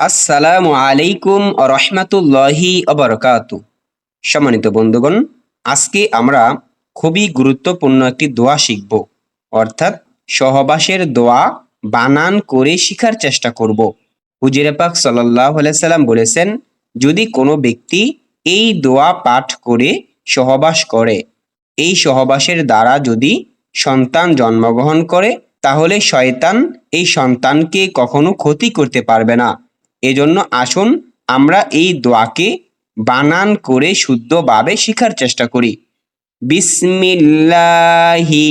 আসসালামু আলাইকুম রহমাতুল্লাহি অবরকাত সম্মানিত বন্ধুগণ, আজকে আমরা খুবই গুরুত্বপূর্ণ একটি দোয়া শিখব। অর্থাৎ সহবাসের দোয়া বানান করে শিখার চেষ্টা করব। হুজিরে পাক সাল্লাহ সাল্লাম বলেছেন, যদি কোনো ব্যক্তি এই দোয়া পাঠ করে সহবাস করে, এই সহবাসের দ্বারা যদি সন্তান জন্মগ্রহণ করে, তাহলে শয়তান এই সন্তানকে কখনো ক্ষতি করতে পারবে না। এজন্য আসুন আমরা এই দোয়াকে বানান করে শুদ্ধভাবে শেখার চেষ্টা করি। বিসমিল্লাহি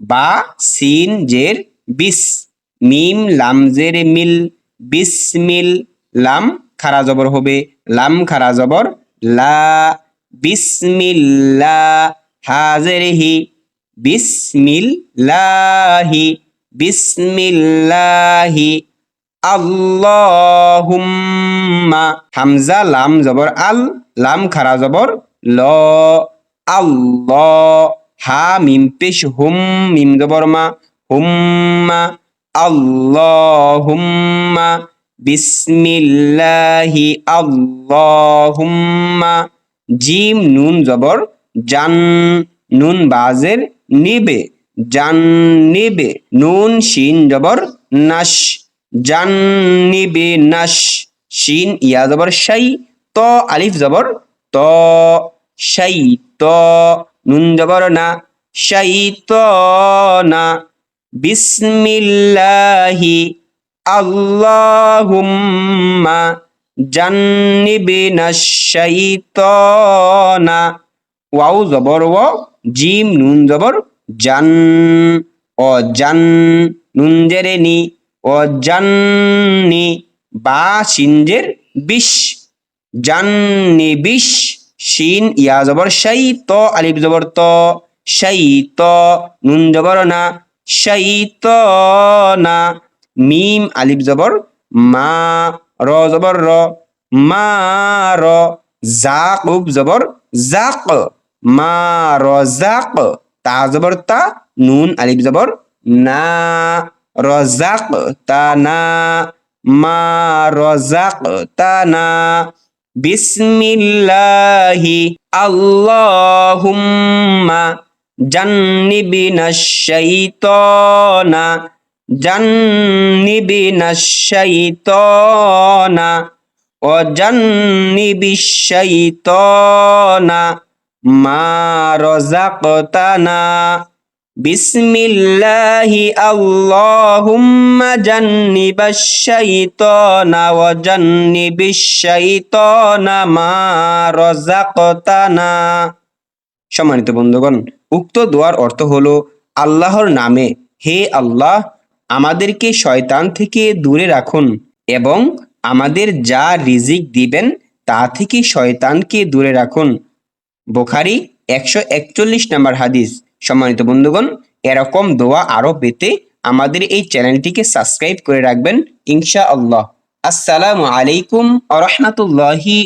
বা সিন জের বিস, মিম, লাম জের মিল, বিসমিল, লাম খারা জবর হবে, লাম খারা জবর, লা বিসমিল্লা হাজের হি বিসমিল্লাহি বিসমিল্লাহি আল্লাহুম্মা। হামজা, লাম, জবর, আল, লাম, খারা, জবর, ল, আল্লাহ। হা, মিম, পেশ, হুম, মিম, জবর, মা, হুম্মা। আল্লাহুম্মা, বিসমিল্লাহি, আল্লাহুম্মা। জিম, নুন, জবর, জান, নুন, বাজের, নিবে, জান, নিবে, নুন, শিন, জবর, নাশ। জান্নিবে নাশ শিন, ইয়া জবর শাই ত, আলিফ জবর ত, শাই ত, নুন জবর না, শাই ত না। বিসমিল্লাহি আল্লাহুম্মা জান্নিবিনা শাইতানা ওয়াও জবর ও জিম, নুন জবর জান ও জান নুন জেরে নি। ও জান্নি বা সিনজের বিশ জান্নি বিশ শিন ইয়া জবর শাই ত, আলিফ জবর ত শাই ত, নুন জবর না শাই ত না, মিম, আলিফ জবর মা, র জবর র, মা, র জাক উব জবর জাক, মা, র জাক, তা জবর তা, নুন, আলিফ জবর না। রজাক তানা মা রজাক তানা বিসমিল্লাহি, আল্লাহুম্মা জান্নিবিনা শাইতানা জান্নিবিনা শাইতানা, ও জান্নিবিশ শাইতানা, মা রজাকতানা। বিসমিল্লাহি আল্লাহুম্মা জান্নিবাশ শাইতানা ওয়া জান্নিবিশ শাইতানা মা রাযাকতানা। সম্মানিত বন্ধুগণ, উক্ত দোয়ার অর্থ হলো আল্লাহর নামে হে আল্লাহ, আমাদেরকে শয়তান থেকে দূরে রাখুন এবং আমাদের যা রিজিক দিবেন তা থেকে শয়তানকে দূরে রাখুন। বোখারি একশো একচল্লিশ নম্বর হাদিস। সম্মানিত বন্ধুগণ, এরকম দোয়া আরও পেতে আমাদের এই চ্যানেলটিকে সাবস্ক্রাইব করে রাখবেন। ইনশা আল্লাহ আসসালামু আলাইকুম আ রহমতুল্লাহি